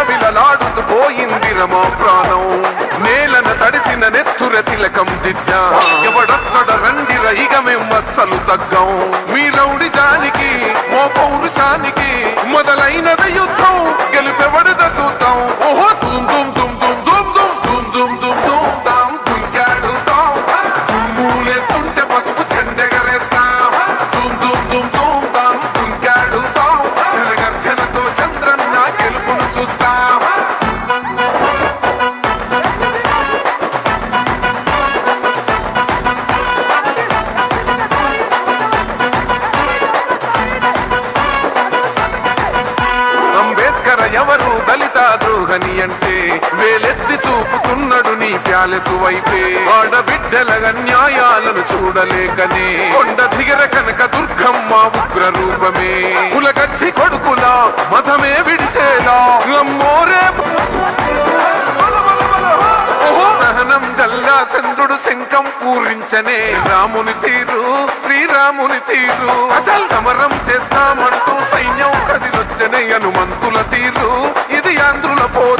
విలవిలలాడుతూ పోయిందిర మా ప్రాణం. నేలన తడిసిన నెత్తుర తిలకం దిద్దా. ఎవడొస్తడ రండిర ఇక మేము అస్సలు తగ్గం. మీ రౌడి జానికి ఓ పౌరుషానికి మొదలైనది యుద్ధం. ప్యాలెసు వైపే ఆడబిడ్డల న్యాయాలను చూడలేకనే. కొండ దిగర కనక దుర్గమ్మ ఉగ్ర రూపమే కులగచ్చి కొడుకుల మతమే విడిచేలా. అమ్మోరే! సహనం గల్లా చంద్రుడు శంఖం పూరించనే. రాముని తీరు శ్రీరాముని తీరు. అచల్. సమరం చేద్దామంటూ సైన్యం కదిలొచ్చనే హనుమంతుల తీరు. ఇది ఆంధ్రుల పోరు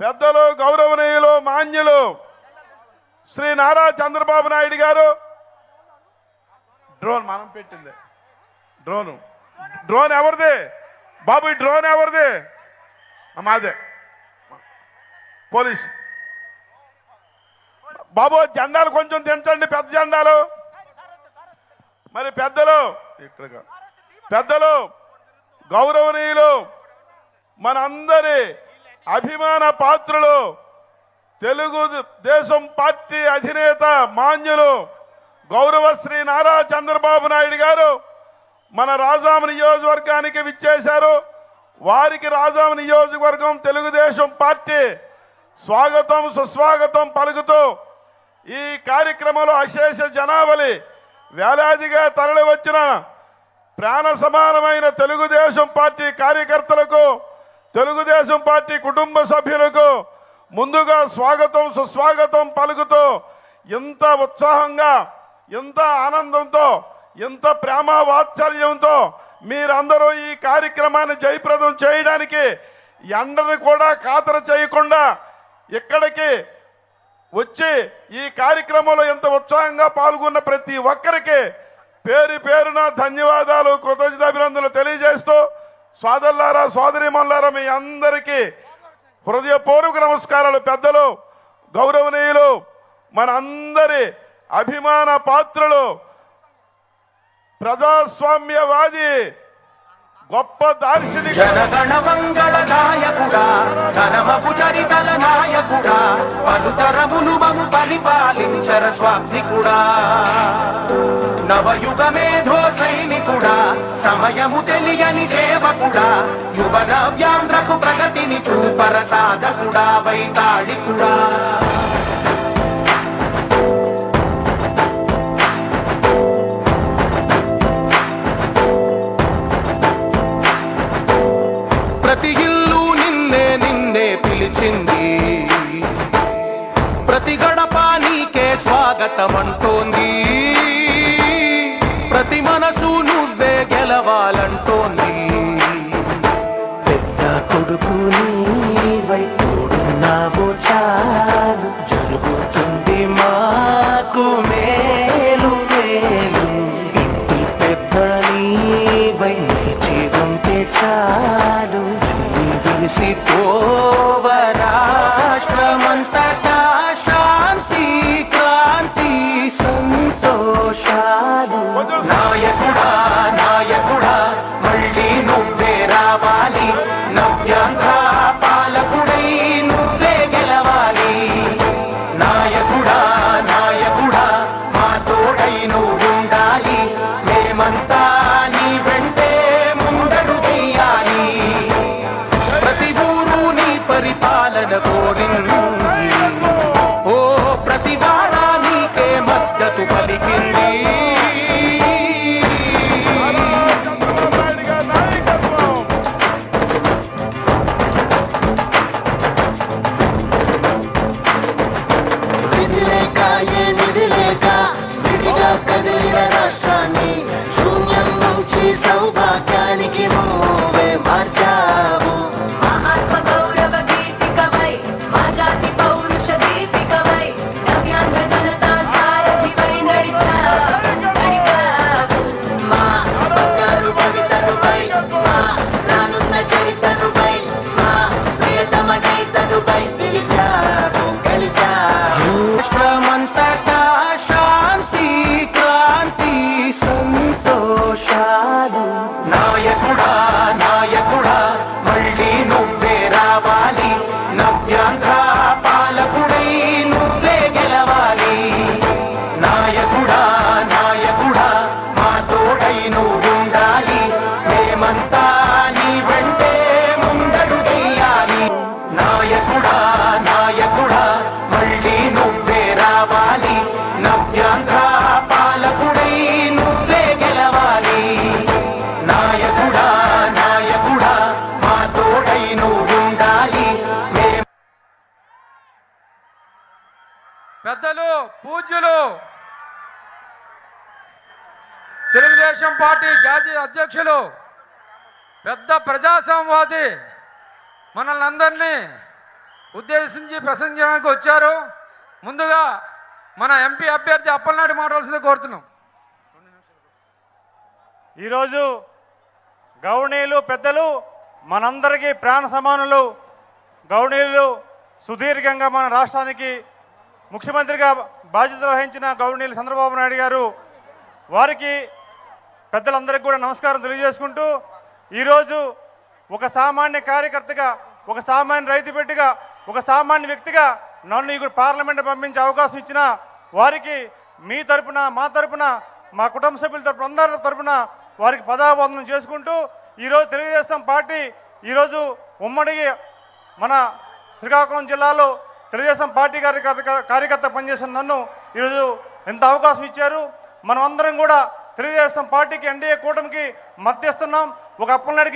పెద్దలు గౌరవనీయులు మాన్యులు శ్రీ నారా చంద్రబాబు నాయుడు గారు. డ్రోన్ మనం పెట్టింది. డ్రోన్. డ్రోన్ ఎవరిది? బాబు ఈ డ్రోన్ ఎవరిది? మాదే. పోలీస్. బాబు జెండాలు కొంచెం దించండి పెద్ద జెండాలు. మరి పెద్దలు ఇక్కడ పెద్దలు గౌరవనీయులు మనందరి అభిమాన పాత్రులు తెలుగు దేశం పార్టీ అధినేత మాన్యులు గౌరవ శ్రీ నారా చంద్రబాబు నాయుడు గారు మన రాజాం నియోజకవర్గానికి విచ్చేశారు. వారికి రాజాం నియోజకవర్గం తెలుగుదేశం పార్టీ స్వాగతం సుస్వాగతం పలుకుతూ ఈ కార్యక్రమంలో అశేష జనావళి వేలాదిగా తరలి వచ్చిన ప్రాణ సమానమైన తెలుగుదేశం పార్టీ కార్యకర్తలకు తెలుగుదేశం పార్టీ కుటుంబ సభ్యులకు ముందుగా స్వాగతం సుస్వాగతం పలుకుతూ ఎంత ఉత్సాహంగా ఎంత ఆనందంతో ఎంత ప్రేమ వాత్సల్యంతో మీరందరూ ఈ కార్యక్రమాన్ని జయప్రదం చేయడానికి ఎండను కూడా ఖాతర చేయకుండా ఇక్కడికి వచ్చి ఈ కార్యక్రమంలో ఎంత ఉత్సాహంగా పాల్గొన్న ప్రతి ఒక్కరికి పేరు పేరున ధన్యవాదాలు కృతజ్ఞతాభినందనలు తెలియజేస్తూ సోదరులారా సోదరిమల్లారా మీ అందరికీ హృదయపూర్వక నమస్కారాలు. పెద్దలు గౌరవనీయులు మన అందరి అభిమాన పాత్రులు ప్రజాస్వామ్యవాది గొప్ప దార్శనిక జనగణ మంగళ నాయకుడా ఘనమపు చరితల నాయకుడా పలుతరములు మము పరిపాలించర స్వామికుడా నవయుగ మేధో సైనికుడా సమయము తెలియని సేవకుడా యువన వ్యాంధ్రకు ప్రగతిని చూపర సాధకుడా వైతాళికుడా. ప్రతి ఇల్లు నిన్నే నిన్నే పిలిచింది. ప్రతి గడప నీకే స్వాగతం అంటోంది ప్రతి మనసు నువ్వే గెలవాలంటోంది. కొడుకు నీవై తోడున్నావు చాలు. జరుగుతుంది మాకు మేలు మేలు. ఇంటి పెద్ద నీవై నీ జీవం తెచ్చాలు వెళ్ళి విలిసి పోవ తెలుగుదేశం పార్టీ జాతీయ అధ్యక్షులు పెద్ద ప్రజాస్వామ్యవాది మనల్ని అందరినీ ఉద్దేశించి ప్రసంగించడానికి వచ్చారు. ముందుగా మన ఎంపీ అభ్యర్థి అప్పలనాడు మాట్లాడాల్సిందే కోరుతున్నాం. ఈరోజు గౌణీయులు పెద్దలు మనందరికీ ప్రాణ సమానులు. గౌణీయులు సుదీర్ఘంగా మన రాష్ట్రానికి ముఖ్యమంత్రిగా బాధ్యతలు వహించిన గౌణీయులు చంద్రబాబు నాయుడు గారు వారికి పెద్దలందరికీ కూడా నమస్కారం తెలియజేసుకుంటూ ఈరోజు ఒక సామాన్య కార్యకర్తగా ఒక సామాన్య రైతు బిడ్డగా ఒక సామాన్య వ్యక్తిగా నన్ను ఇక్కడ పార్లమెంట్ పంపించే అవకాశం ఇచ్చిన వారికి మీ తరపున మా తరపున మా కుటుంబ సభ్యుల తరపున అందరి తరపున వారికి పదాబంధనం చేసుకుంటూ ఈరోజు తెలుగుదేశం పార్టీ ఈరోజు ఉమ్మడి మన శ్రీకాకుళం జిల్లాలో తెలుగుదేశం పార్టీ కార్యకర్త కార్యకర్త పనిచేసిన నన్ను ఈరోజు ఎంత అవకాశం ఇచ్చారు. మనం అందరం కూడా తెలుగుదేశం పార్టీకి ఎన్డీఏ కూటమికి మద్దతిస్తున్నాం ఒక అప్పలనాడికి